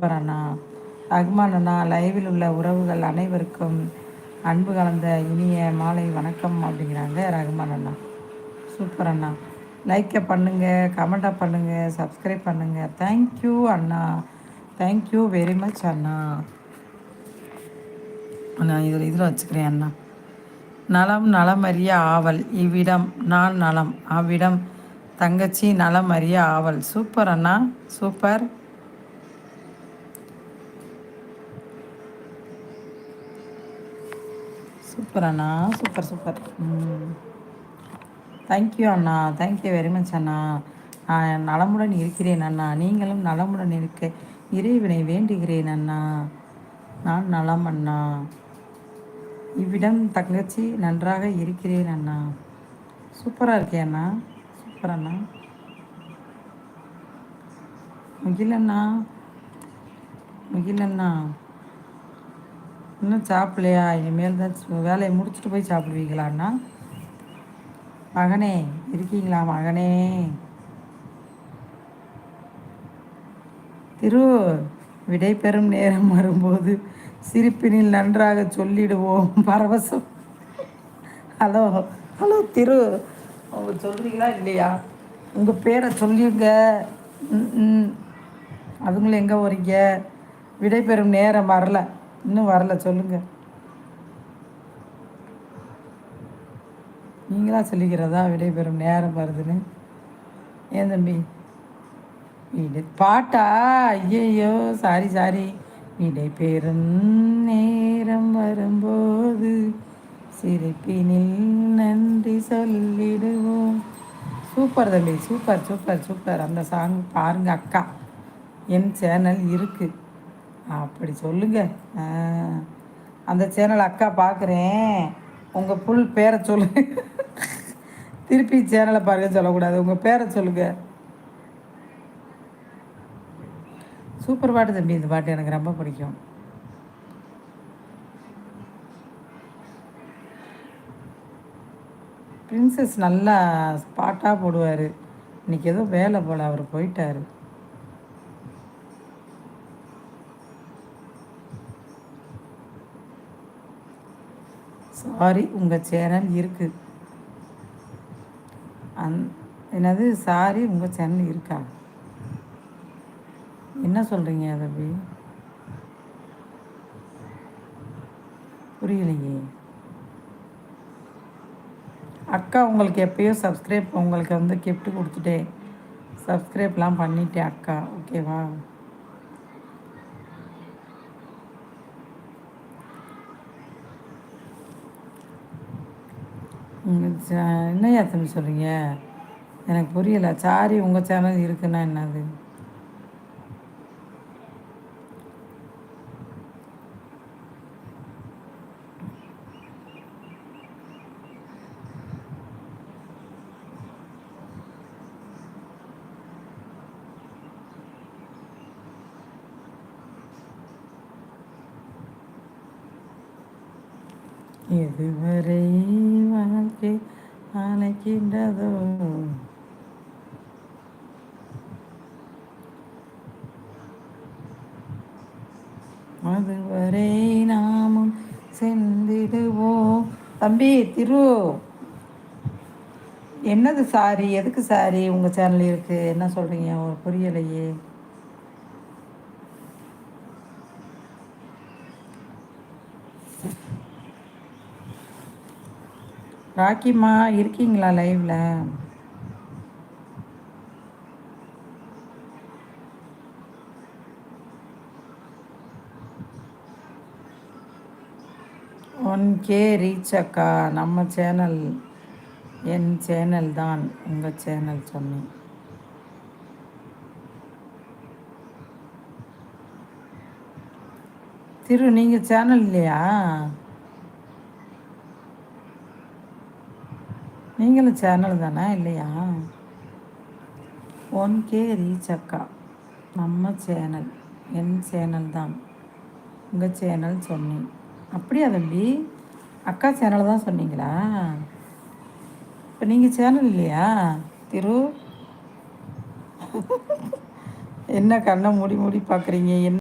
Super அண்ணா ரஹ்மான் அண்ணா லைவில் உள்ள உறவுகள் அனைவருக்கும் அன்பு கலந்த இனிய மாலை வணக்கம் அப்படிங்கிறாங்க ரஹ்மான் அண்ணா. சூப்பர் அண்ணா. லைக்கை பண்ணுங்கள் கமெண்ட்டை பண்ணுங்கள் சப்ஸ்கிரைப் பண்ணுங்கள் தேங்க்யூ அண்ணா. தேங்க்யூ வெரி மச் அண்ணா. நான் இதில் இதில் வச்சுக்கிறேன் அண்ணா. நலம் நலமறிய ஆவல். இவ்விடம் நான் நலம். அவ்விடம் தங்கச்சி நலம் ஆவல். சூப்பர் அண்ணா. சூப்பர். சூப்பர் அண்ணா சூப்பர் சூப்பர் தேங்க்யூ அண்ணா தேங்க்யூ வெரி மச் அண்ணா. நான் நலமுடன் இருக்கிறேன் அண்ணா. நீங்களும் நலமுடன் இருக்க இறைவனை வேண்டுகிறேன் அண்ணா. நான் நலம் அண்ணா. இவ்விடம் தங்கச்சி நன்றாக இருக்கிறேன் அண்ணா. சூப்பராக இருக்கே அண்ணா. சூப்பர் அண்ணா. முகிலண்ணா முகிலண்ணா இன்னும் சாப்பிடலையா? இனிமேல் தான் வேலையை முடிச்சுட்டு போய் சாப்பிடுவீங்களாண்ணா? மகனே இருக்கீங்களா மகனே? திரு விடை பெறும் நேரம் வரும்போது சிரிப்பினில் நன்றாக சொல்லிடுவோம். பரவசம். ஹலோ ஹலோ திரு அவங்க சொல்கிறீங்களா இல்லையா? உங்கள் பேரை சொல்லிங்க அதுங்களும் எங்கே வரீங்க விடைபெறும் நேரம் வரல. இன்னும் வரல சொல்லுங்கள் நீங்களா சொல்லிக்கிறதா? விடைபெறும் நேரம் வருதுன்னு. ஏன் தம்பி? விடை பாட்டா? ஐயையோ சாரி சாரி. விடைபெறும் நேரம் வரும்போது சிரிப்பினில் நன்றி சொல்லிடுவோம். சூப்பர் தம்பி சூப்பர் சூப்பர் சூப்பர். அந்த சாங் பாருங்கள் அக்கா. என் சேனல் இருக்குது அப்படி சொல்லுங்க. அந்த சேனல் அக்கா பார்க்குறேன் உங்கள் புல் பேரை சொல்லு. திருப்பி சேனலை பாருங்க சொல்லக்கூடாது. உங்கள் பேரை சொல்லுங்கள் சூப்பர் பாட்டு தம்பி இந்த பாட்டு எனக்கு ரொம்ப பிடிக்கும். பிரின்சஸ் நல்லா ஸ்பாட்டாக போடுவார். இன்றைக்கி ஏதோ வேலை போல் அவர் போயிட்டார். சாரி உங்கள் சேனல் இருக்குது அந் என்னது சாரி உங்கள் சேனல் இருக்கா? என்ன சொல்கிறீங்க தம்பி புரியலையே. அக்கா உங்களுக்கு எப்பயோ சப்ஸ்கிரைப் உங்களுக்கு வந்து கிஃப்ட் கொடுத்துட்டேன். சப்ஸ்கிரைப்லாம் பண்ணிட்டேன் அக்கா. ஓகேவா என்ன தம்பி சொல்கிறீங்க எனக்கு புரியலை. சாரி உங்கள் சேனல் இருக்குன்னா என்னது? இதுவரை வாழ்க்கை அழைக்கின்றதோ அதுவரை நாமும் சென்றிடுவோம். தம்பி திரு. என்னது சாரி? எதுக்கு சாரி? உங்கள் சேனல் இருக்குது என்ன சொல்கிறீங்க ஒரு புரியலையே. ராக்கிம்மா இருக்கீங்களா லைவில் ஒன் கே ரீச் அக்கா. நம்ம சேனல் என் சேனல் தான். உங்கள் சேனல் சொன்னேன். திரு நீங்கள் சேனல் இல்லையா? நீங்களும் சேனல் தானே இல்லையா? ஒன் கே ரீச் அக்கா. நம்ம சேனல் என் சேனல் தான். உங்கள் சேனல் சொன்னேன். அப்படியா தம்பி? அக்கா சேனல் தான் சொன்னீங்களா? இப்போ நீங்கள் சேனல் இல்லையா திரு? என்ன கண்ணை மூடி மூடி பார்க்குறீங்க என்ன